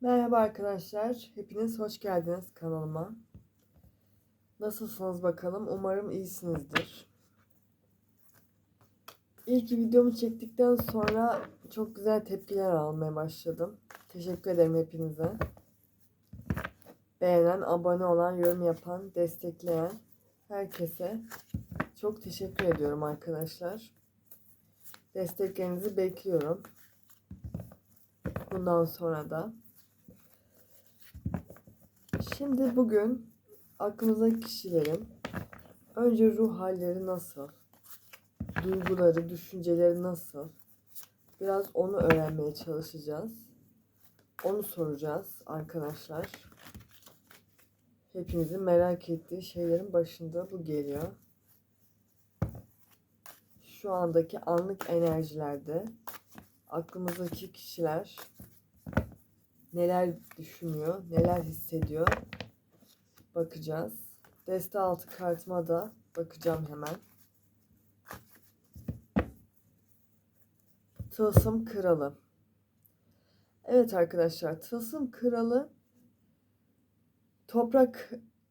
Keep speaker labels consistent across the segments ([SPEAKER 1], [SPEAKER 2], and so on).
[SPEAKER 1] Merhaba arkadaşlar. Hepiniz hoş geldiniz kanalıma. Nasılsınız bakalım? Umarım iyisinizdir. İlk videomu çektikten sonra çok güzel tepkiler almaya başladım. Teşekkür ederim hepinize. Beğenen, abone olan, yorum yapan, destekleyen herkese çok teşekkür ediyorum arkadaşlar. Desteklerinizi bekliyorum. Bundan sonra da. Şimdi bugün aklımızdaki kişilerin önce ruh halleri nasıl, duyguları, düşünceleri nasıl, biraz onu öğrenmeye çalışacağız. Onu soracağız arkadaşlar. Hepinizin merak ettiği şeylerin başında bu geliyor. Şu andaki anlık enerjilerde aklımızdaki kişiler neler düşünüyor, neler hissediyor bakacağız. Deste altı kartıma da bakacağım hemen. Tılsım Kralı. Evet arkadaşlar, Tılsım Kralı toprak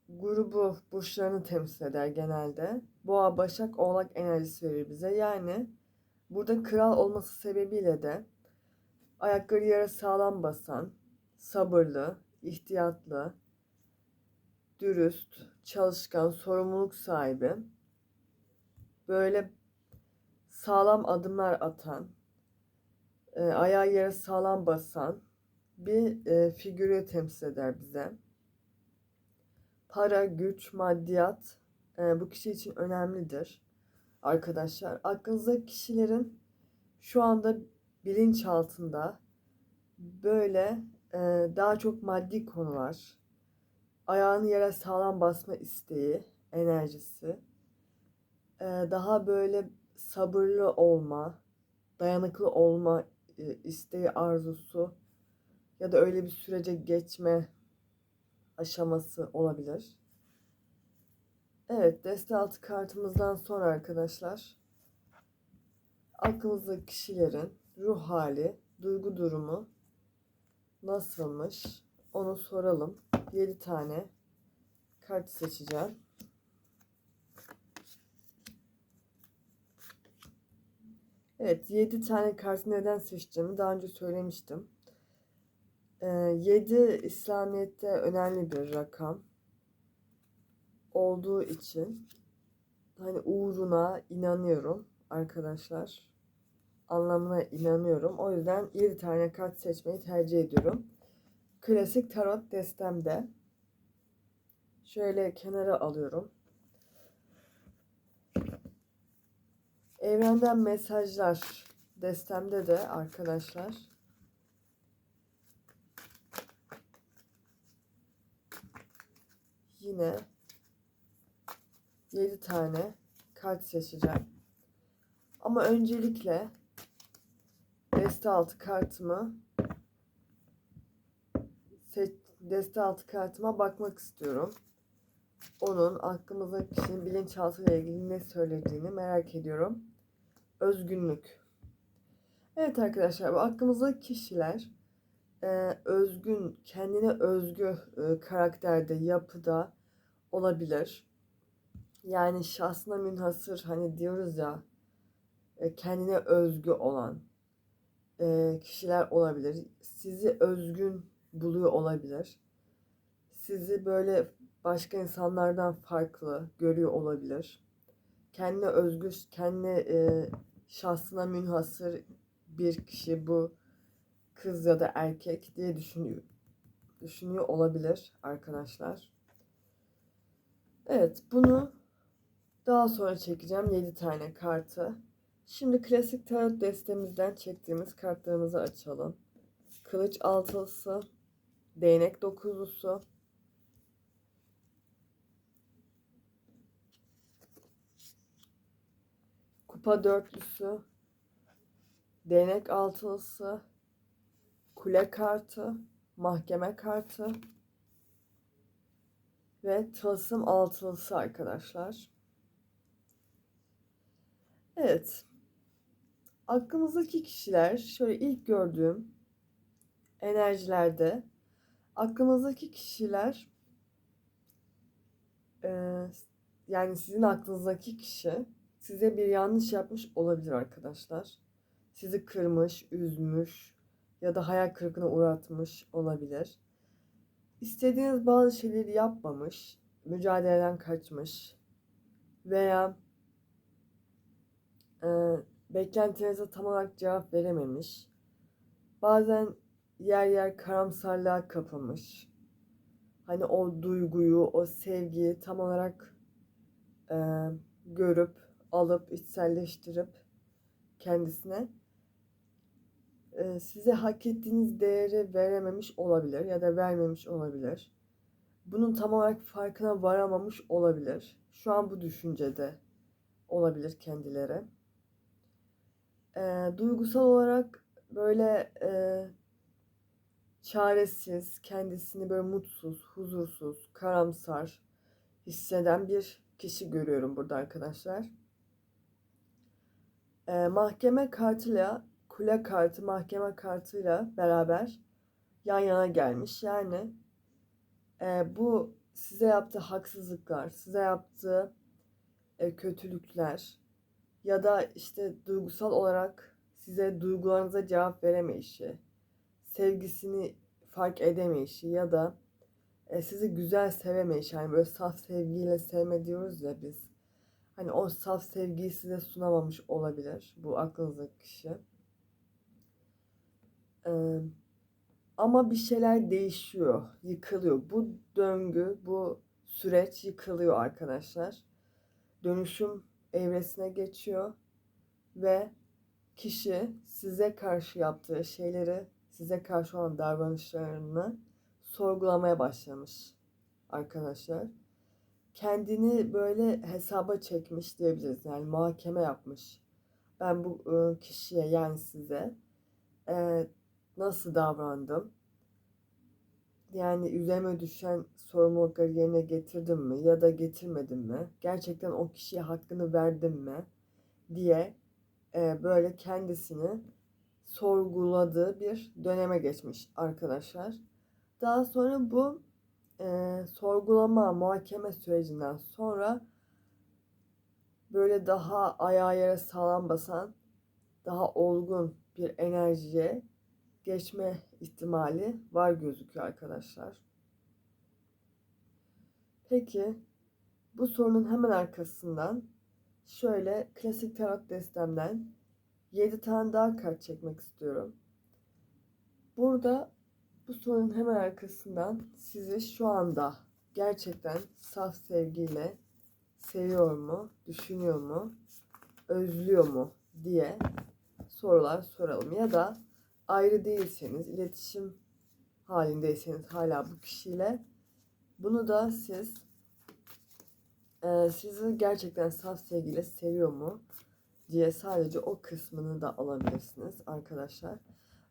[SPEAKER 1] grubu burçlarını temsil eder genelde. Boğa, Başak, Oğlak enerjisi verir bize. Yani burada kral olması sebebiyle de ayakları yere sağlam basan, sabırlı, ihtiyatlı, dürüst, çalışkan, sorumluluk sahibi, böyle sağlam adımlar atan, e, ayağı yere sağlam basan bir e, figürü temsil eder bize. Para, güç, maddiyat e, bu kişi için önemlidir arkadaşlar. Aklınızdaki kişilerin şu anda bilinç altında böyle e, daha çok maddi konular, ayağını yere sağlam basma isteği, enerjisi, e, daha böyle sabırlı olma, dayanıklı olma e, isteği, arzusu ya da öyle bir sürece geçme aşaması olabilir. Evet, deste kartımızdan sonra arkadaşlar aklınızdaki kişilerin ruh hali, duygu durumu nasılmış onu soralım. 7 tane kart seçeceğim. Evet 7 tane kart neden seçtiğimi daha önce söylemiştim. 7 ee, İslamiyet'te önemli bir rakam olduğu için hani uğruna inanıyorum arkadaşlar. Anlamına inanıyorum. O yüzden 7 tane kart seçmeyi tercih ediyorum. Klasik tarot destemde şöyle kenara alıyorum. Evrenden mesajlar destemde de arkadaşlar yine 7 tane kart seçeceğim. Ama öncelikle deste altı kartımı deste altı kartıma bakmak istiyorum. Onun aklımızdaki kişinin bilinçaltı ile ilgili ne söylediğini merak ediyorum. Özgünlük. Evet arkadaşlar bu aklımızdaki kişiler e, özgün, kendine özgü e, karakterde, yapıda olabilir. Yani şahsına münhasır hani diyoruz ya e, kendine özgü olan e, kişiler olabilir. Sizi özgün buluyor olabilir. Sizi böyle başka insanlardan farklı görüyor olabilir. Kendine özgü, kendine e, şahsına münhasır bir kişi bu kız ya da erkek diye düşünüyor düşünüyor olabilir arkadaşlar. Evet bunu daha sonra çekeceğim 7 tane kartı. Şimdi klasik tarot destemizden çektiğimiz kartlarımızı açalım. Kılıç altılısı, değnek dokuzlusu, kupa dörtlüsü, değnek altılısı, kule kartı, mahkeme kartı ve tılsım altılısı arkadaşlar. Evet. Aklımızdaki kişiler şöyle ilk gördüğüm enerjilerde Aklınızdaki kişiler e, yani sizin aklınızdaki kişi size bir yanlış yapmış olabilir arkadaşlar. Sizi kırmış, üzmüş ya da hayal kırıklığına uğratmış olabilir. İstediğiniz bazı şeyleri yapmamış, mücadeleden kaçmış veya e, beklentinize tam olarak cevap verememiş. Bazen yer yer karamsarlığa kapılmış. Hani o duyguyu, o sevgiyi tam olarak e, görüp, alıp, içselleştirip kendisine e, size hak ettiğiniz değeri verememiş olabilir ya da vermemiş olabilir. Bunun tam olarak farkına varamamış olabilir. Şu an bu düşüncede olabilir kendileri. E, duygusal olarak böyle e, çaresiz, kendisini böyle mutsuz, huzursuz, karamsar hisseden bir kişi görüyorum burada arkadaşlar. E, mahkeme kartıyla, kule kartı mahkeme kartıyla beraber yan yana gelmiş. Yani e, bu size yaptığı haksızlıklar, size yaptığı e, kötülükler ya da işte duygusal olarak size duygularınıza cevap veremeyişi, sevgisini fark edemeyişi ya da e, sizi güzel sevemeyişi. Yani böyle saf sevgiyle sevme diyoruz ya biz. Hani o saf sevgiyi size sunamamış olabilir bu aklınızdaki kişi. Ee, ama bir şeyler değişiyor, yıkılıyor. Bu döngü, bu süreç yıkılıyor arkadaşlar. Dönüşüm evresine geçiyor ve kişi size karşı yaptığı şeyleri, size karşı olan davranışlarını sorgulamaya başlamış arkadaşlar. Kendini böyle hesaba çekmiş diyebiliriz. Yani muhakeme yapmış. Ben bu ıı, kişiye yani size nasıl davrandım? Yani üzerime düşen sorumlulukları yerine getirdim mi ya da getirmedim mi? Gerçekten o kişiye hakkını verdim mi? diye e, böyle kendisini sorguladığı bir döneme geçmiş arkadaşlar. Daha sonra bu e, sorgulama, muhakeme sürecinden sonra böyle daha ayağa yere sağlam basan, daha olgun bir enerjiye geçme ihtimali var gözüküyor arkadaşlar. Peki bu sorunun hemen arkasından şöyle klasik tarot destemden 7 tane daha kart çekmek istiyorum. Burada bu sorunun hemen arkasından sizi şu anda gerçekten saf sevgiyle seviyor mu, düşünüyor mu, özlüyor mu diye sorular soralım. Ya da ayrı değilseniz, iletişim halindeyseniz hala bu kişiyle bunu da siz e, sizi gerçekten saf sevgiyle seviyor mu diye sadece o kısmını da alabilirsiniz arkadaşlar.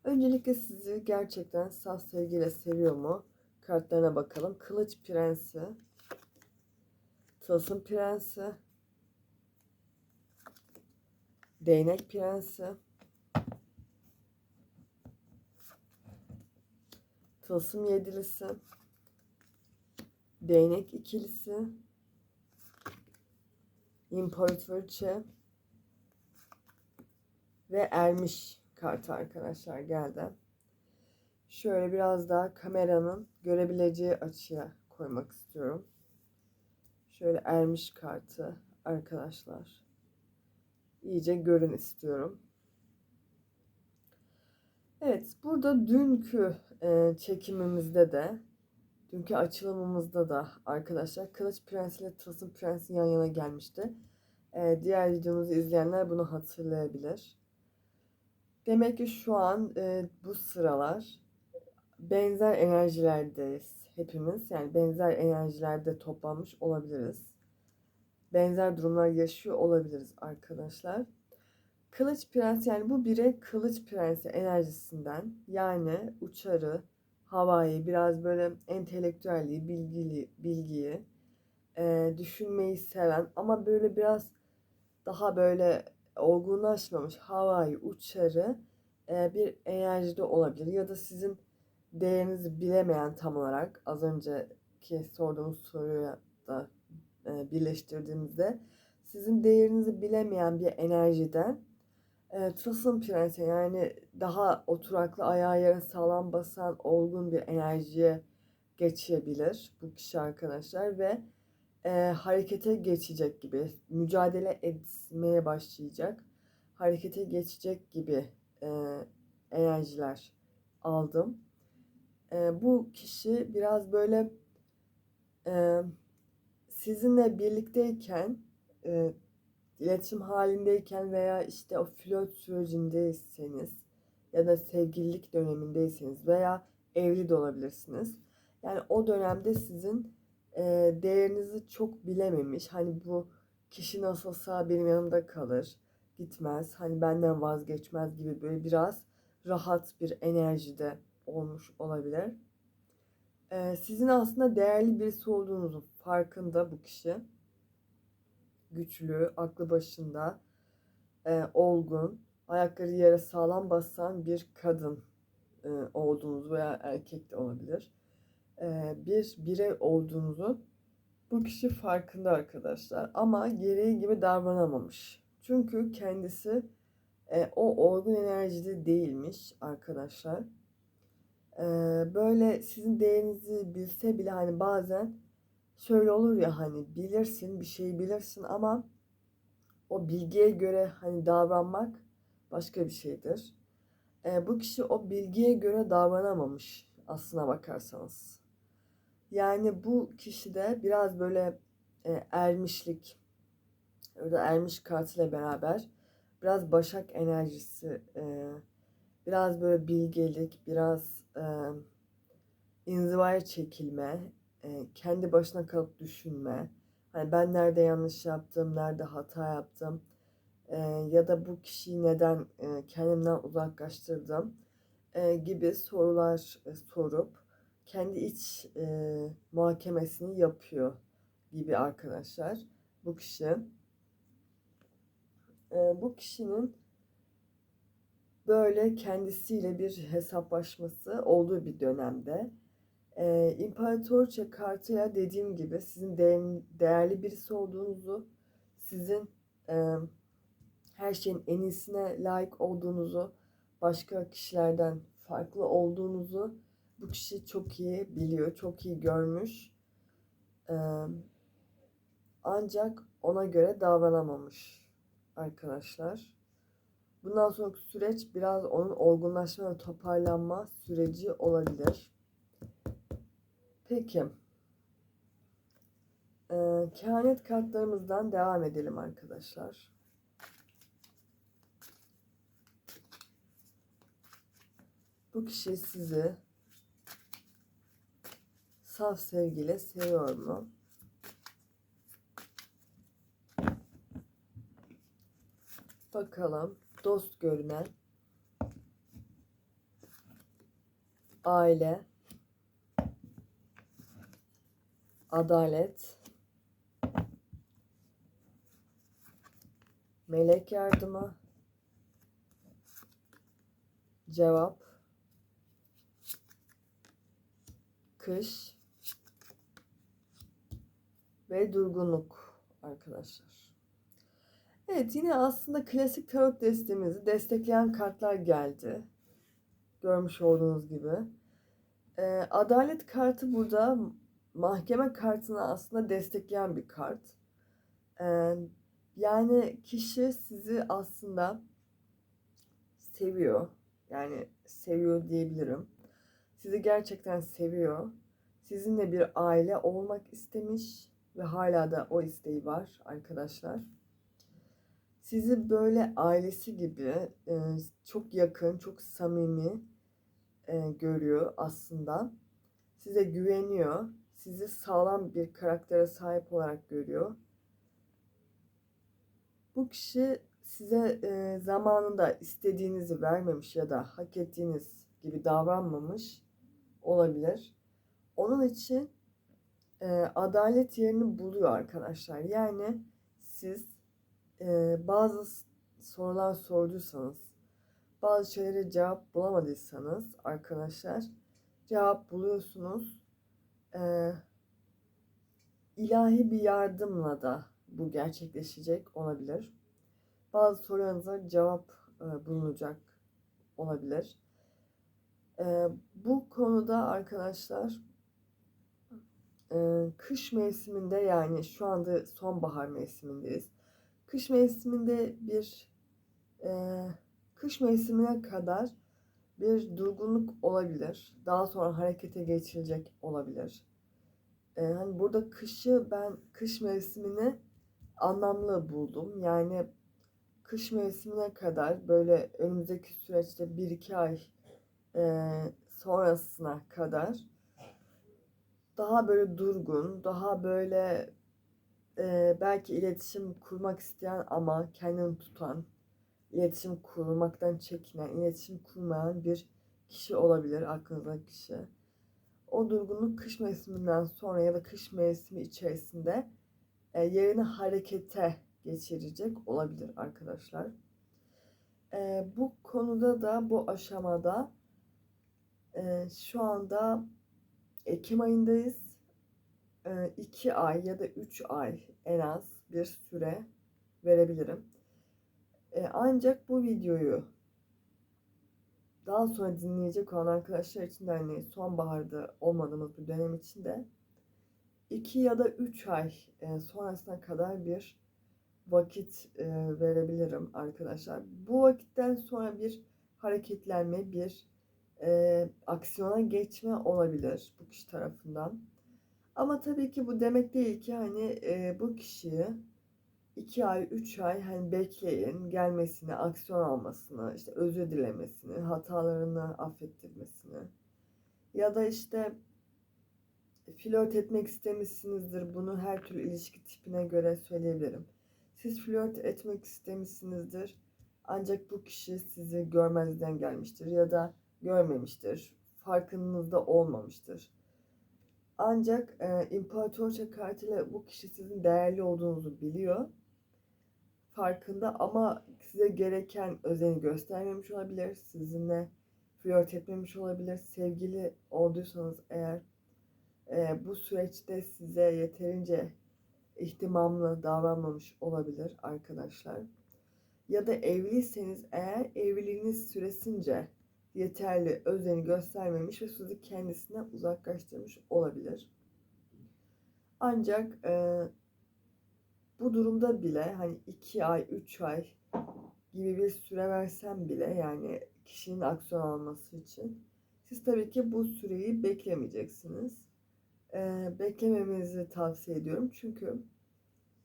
[SPEAKER 1] Öncelikle sizi gerçekten saf sevgiyle seviyor mu? Kartlarına bakalım. Kılıç Prensi, Tılsım Prensi, Değnek Prensi, Tılsım Yedilisi, Değnek İkilisi, İmparatoriçe ve Ermiş kartı arkadaşlar geldi. Şöyle biraz daha kameranın görebileceği açıya koymak istiyorum. Şöyle ermiş kartı arkadaşlar. İyice görün istiyorum. Evet burada dünkü e, çekimimizde de dünkü açılımımızda da arkadaşlar Kılıç Prens ile Tılsım Prens yan yana gelmişti. E, diğer videomuzu izleyenler bunu hatırlayabilir. Demek ki şu an e, bu sıralar benzer enerjilerdeyiz hepimiz. Yani benzer enerjilerde toplanmış olabiliriz. Benzer durumlar yaşıyor olabiliriz arkadaşlar. Kılıç Prens yani bu birey Kılıç Prensi enerjisinden yani uçarı, havayı, biraz böyle entelektüelliği, bilgili, bilgiyi, e, düşünmeyi seven ama böyle biraz daha böyle olgunlaşmamış havai uçarı e, bir enerjide olabilir. Ya da sizin değerinizi bilemeyen tam olarak az önceki sorduğumuz soruya da e, birleştirdiğimizde sizin değerinizi bilemeyen bir enerjiden e, tılsım prensi yani daha oturaklı ayağı yere sağlam basan olgun bir enerjiye geçebilir bu kişi arkadaşlar ve e, harekete geçecek gibi mücadele etmeye başlayacak harekete geçecek gibi e, enerjiler aldım. E, bu kişi biraz böyle e, sizinle birlikteyken e, iletişim halindeyken veya işte o flört sürecindeyseniz ya da sevgililik dönemindeyseniz veya evli de olabilirsiniz. Yani o dönemde sizin e, değerinizi çok bilememiş. Hani bu kişi nasılsa benim yanımda kalır, gitmez, hani benden vazgeçmez gibi böyle biraz rahat bir enerjide olmuş olabilir. E, sizin aslında değerli birisi olduğunuzun farkında bu kişi güçlü, aklı başında, e, olgun, ayakları yere sağlam basan bir kadın e, olduğunuzu veya erkek de olabilir. E, bir birey olduğunuzu bu kişi farkında arkadaşlar. Ama gereği gibi davranamamış. Çünkü kendisi e, o olgun enerjide değilmiş arkadaşlar. E, böyle sizin değerinizi bilse bile hani bazen şöyle olur ya hani bilirsin bir şeyi bilirsin ama o bilgiye göre hani davranmak başka bir şeydir. E, bu kişi o bilgiye göre davranamamış aslına bakarsanız. Yani bu kişide biraz böyle e, ermişlik, orada ermiş kartıyla beraber biraz başak enerjisi, e, biraz böyle bilgelik, biraz e, inzivaya çekilme, e, kendi başına kalıp düşünme. Hani ben nerede yanlış yaptım, nerede hata yaptım e, ya da bu kişiyi neden e, kendimden uzaklaştırdım e, gibi sorular e, sorup kendi iç e, muhakemesini yapıyor gibi arkadaşlar bu kişi. E, bu kişinin böyle kendisiyle bir hesaplaşması olduğu bir dönemde e, İmparatorça kartıyla dediğim gibi sizin değer, değerli birisi olduğunuzu, sizin e, her şeyin en iyisine layık olduğunuzu, başka kişilerden farklı olduğunuzu bu kişi çok iyi biliyor, çok iyi görmüş. E, ancak ona göre davranamamış arkadaşlar. Bundan sonraki süreç biraz onun olgunlaşma ve toparlanma süreci olabilir. Peki. Ee, kehanet kartlarımızdan devam edelim arkadaşlar. Bu kişi sizi saf sevgiyle seviyor mu? Bakalım dost görünen aile adalet, melek yardımı, cevap, kış ve durgunluk arkadaşlar. Evet yine aslında klasik tarot destemizi destekleyen kartlar geldi. Görmüş olduğunuz gibi. Ee, adalet kartı burada mahkeme kartını aslında destekleyen bir kart. Ee, yani kişi sizi aslında seviyor. Yani seviyor diyebilirim. Sizi gerçekten seviyor. Sizinle bir aile olmak istemiş ve hala da o isteği var arkadaşlar. Sizi böyle ailesi gibi çok yakın, çok samimi görüyor aslında. Size güveniyor sizi sağlam bir karaktere sahip olarak görüyor. Bu kişi size e, zamanında istediğinizi vermemiş ya da hak ettiğiniz gibi davranmamış olabilir. Onun için e, adalet yerini buluyor arkadaşlar. Yani siz e, bazı sorular sorduysanız, bazı şeylere cevap bulamadıysanız arkadaşlar cevap buluyorsunuz. Ee, ilahi bir yardımla da bu gerçekleşecek olabilir. Bazı sorularınıza cevap e, bulunacak olabilir. E, bu konuda arkadaşlar e, kış mevsiminde yani şu anda sonbahar mevsimindeyiz. Kış mevsiminde bir e, kış mevsimine kadar bir durgunluk olabilir. Daha sonra harekete geçilecek olabilir. E, hani burada kışı ben kış mevsimini anlamlı buldum. Yani kış mevsimine kadar böyle önümüzdeki süreçte 1-2 ay e, sonrasına kadar daha böyle durgun, daha böyle e, belki iletişim kurmak isteyen ama kendini tutan, iletişim kurmaktan çekinen, iletişim kurmayan bir kişi olabilir aklınızdaki kişi. O durgunluk kış mevsiminden sonra ya da kış mevsimi içerisinde e, yerini harekete geçirecek olabilir arkadaşlar. E, bu konuda da bu aşamada e, şu anda Ekim ayındayız. 2 ay ya da 3 ay en az bir süre verebilirim. Ancak bu videoyu daha sonra dinleyecek olan arkadaşlar için de hani sonbaharda olmadığımız bir dönem için de 2 ya da 3 ay sonrasına kadar bir vakit verebilirim arkadaşlar. Bu vakitten sonra bir hareketlenme, bir e, aksiyona geçme olabilir bu kişi tarafından. Ama tabii ki bu demek değil ki hani e, bu kişiyi 2 ay, 3 ay hani bekleyin gelmesini, aksiyon almasını, işte özür dilemesini, hatalarını affettirmesini ya da işte flört etmek istemişsinizdir. Bunu her türlü ilişki tipine göre söyleyebilirim. Siz flört etmek istemişsinizdir. Ancak bu kişi sizi görmezden gelmiştir ya da görmemiştir. Farkınızda olmamıştır. Ancak e, imparatorça kartıyla bu kişi sizin değerli olduğunuzu biliyor. Farkında ama size gereken özeni göstermemiş olabilir. Sizinle flört etmemiş olabilir. Sevgili olduysanız eğer e, bu süreçte size yeterince ihtimamlı davranmamış olabilir arkadaşlar. Ya da evliyseniz eğer evliliğiniz süresince yeterli özeni göstermemiş ve sizi kendisine uzaklaştırmış olabilir. Ancak e, bu durumda bile hani 2 ay, 3 ay gibi bir süre versem bile yani kişinin aksiyon alması için siz tabii ki bu süreyi beklemeyeceksiniz. E, beklememenizi tavsiye ediyorum çünkü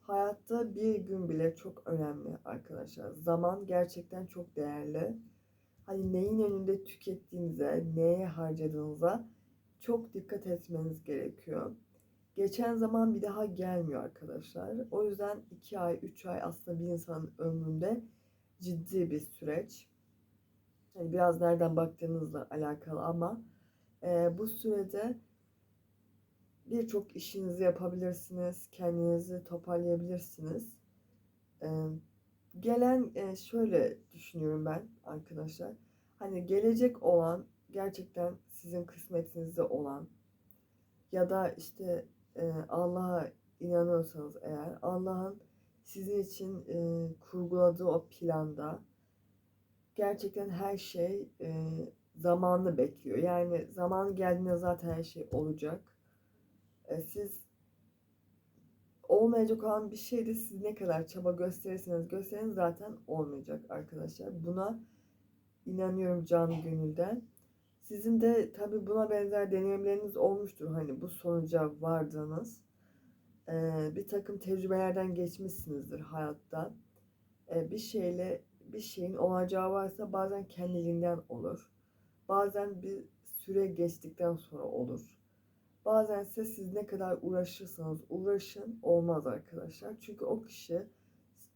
[SPEAKER 1] hayatta bir gün bile çok önemli arkadaşlar. Zaman gerçekten çok değerli hani neyin önünde tükettiğinize, neye harcadığınıza çok dikkat etmeniz gerekiyor. Geçen zaman bir daha gelmiyor arkadaşlar. O yüzden 2 ay, 3 ay aslında bir insanın ömründe ciddi bir süreç. Yani biraz nereden baktığınızla alakalı ama e, bu sürede birçok işinizi yapabilirsiniz, kendinizi toparlayabilirsiniz. E, gelen e, şöyle düşünüyorum ben arkadaşlar. Hani gelecek olan gerçekten sizin kısmetinizde olan ya da işte e, Allah'a inanıyorsanız eğer Allah'ın sizin için e, kurguladığı o planda gerçekten her şey e, zamanını bekliyor. Yani zaman geldiğinde zaten her şey olacak. E, siz olmayacak olan bir şeyde siz ne kadar çaba gösterirseniz gösterin zaten olmayacak arkadaşlar. Buna inanıyorum canı gönülden. Sizin de tabi buna benzer deneyimleriniz olmuştur. Hani bu sonuca vardığınız ee, bir takım tecrübelerden geçmişsinizdir hayatta. Ee, bir şeyle bir şeyin olacağı varsa bazen kendiliğinden olur. Bazen bir süre geçtikten sonra olur. Bazen ise siz ne kadar uğraşırsanız uğraşın olmaz arkadaşlar. Çünkü o kişi,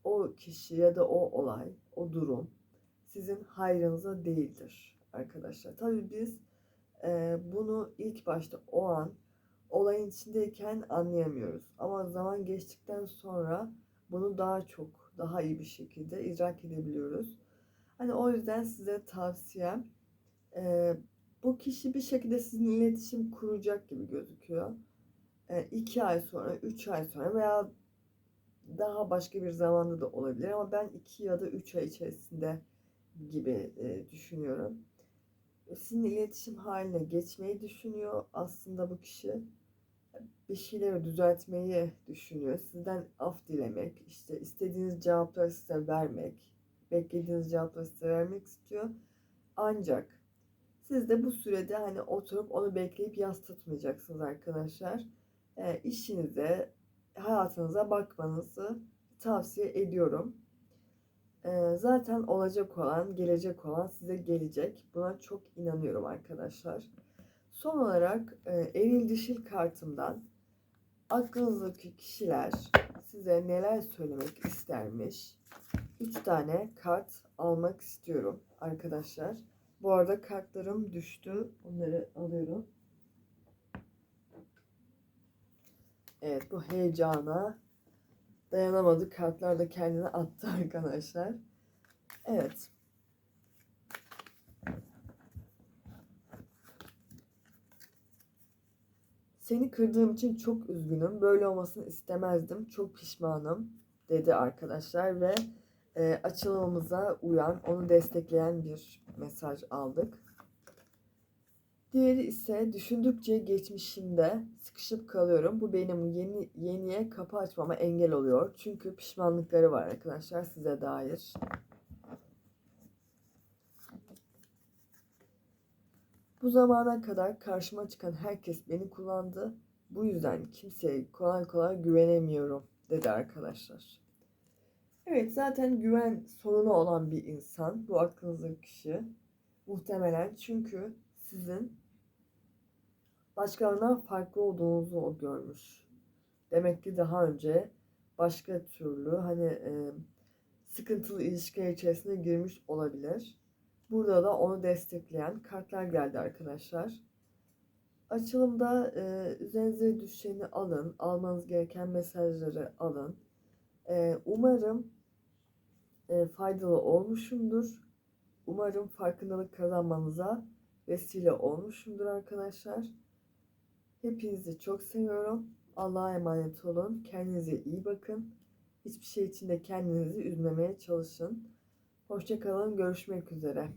[SPEAKER 1] o kişi ya da o olay, o durum sizin hayrınıza değildir arkadaşlar. Tabii biz e, bunu ilk başta o an olayın içindeyken anlayamıyoruz. Ama zaman geçtikten sonra bunu daha çok, daha iyi bir şekilde idrak edebiliyoruz. Hani o yüzden size tavsiyem e, bu kişi bir şekilde sizinle iletişim kuracak gibi gözüküyor. E, iki ay sonra, üç ay sonra veya daha başka bir zamanda da olabilir ama ben iki ya da üç ay içerisinde gibi e, düşünüyorum. Sizinle iletişim haline geçmeyi düşünüyor aslında bu kişi. Bir şeyleri düzeltmeyi düşünüyor. Sizden af dilemek, işte istediğiniz cevapları size vermek, beklediğiniz cevapları size vermek istiyor. Ancak siz de bu sürede hani oturup onu bekleyip yas tutmayacaksınız arkadaşlar. E, işinize, hayatınıza bakmanızı tavsiye ediyorum. Zaten olacak olan, gelecek olan size gelecek. Buna çok inanıyorum arkadaşlar. Son olarak e, eril dişil kartımdan aklınızdaki kişiler size neler söylemek istermiş? 3 tane kart almak istiyorum arkadaşlar. Bu arada kartlarım düştü. Onları alıyorum. Evet bu heyecana dayanamadı. Kartlar da kendine attı arkadaşlar. Evet. Seni kırdığım için çok üzgünüm. Böyle olmasını istemezdim. Çok pişmanım dedi arkadaşlar ve e, açılımımıza uyan, onu destekleyen bir mesaj aldık. Diğeri ise düşündükçe geçmişimde sıkışıp kalıyorum. Bu benim yeni yeniye kapı açmama engel oluyor. Çünkü pişmanlıkları var arkadaşlar size dair. Bu zamana kadar karşıma çıkan herkes beni kullandı. Bu yüzden kimseye kolay kolay güvenemiyorum dedi arkadaşlar. Evet zaten güven sorunu olan bir insan bu aklınızdaki kişi. Muhtemelen çünkü sizin başkalarından farklı olduğunuzu o görmüş. Demek ki daha önce başka türlü hani e, sıkıntılı ilişkiler içerisine girmiş olabilir. Burada da onu destekleyen kartlar geldi arkadaşlar. Açılımda e, üzerinize düşeni alın, almanız gereken mesajları alın. E, umarım e, faydalı olmuşumdur. Umarım farkındalık kazanmanıza vesile olmuşumdur arkadaşlar. Hepinizi çok seviyorum. Allah'a emanet olun. Kendinize iyi bakın. Hiçbir şey için de kendinizi üzmemeye çalışın. Hoşçakalın. Görüşmek üzere.